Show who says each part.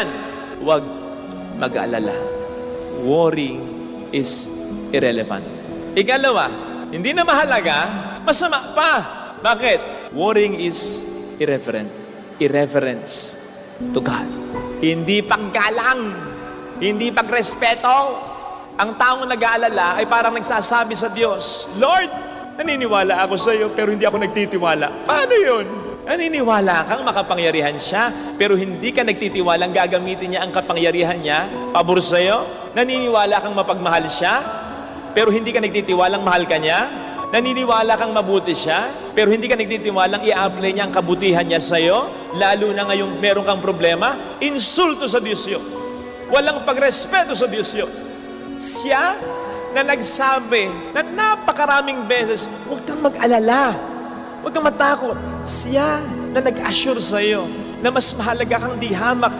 Speaker 1: yan. Huwag mag-alala. Worrying is irrelevant. Ikalawa, hindi na mahalaga, masama pa. Bakit? Worrying is irreverent. Irreverence to God. Hindi paggalang, hindi pagrespeto. Ang taong nag-aalala ay parang nagsasabi sa Diyos, Lord, naniniwala ako sa iyo pero hindi ako nagtitiwala. Paano yun? Naniniwala kang makapangyarihan siya, pero hindi ka nagtitiwalang gagamitin niya ang kapangyarihan niya pabor sa iyo? Naniniwala kang mapagmahal siya, pero hindi ka nagtitiwalang mahal ka niya? Naniniwala kang mabuti siya, pero hindi ka nagtitiwalang i-apply niya ang kabutihan niya sa iyo? Lalo na ngayong meron kang problema? Insulto sa Diyos yun. Walang pagrespeto sa Diyos yun. Siya na nagsabi na napakaraming beses, huwag kang mag-alala. Huwag kang matakot. Siya na nag-assure sa iyo na mas mahalaga kang di hamak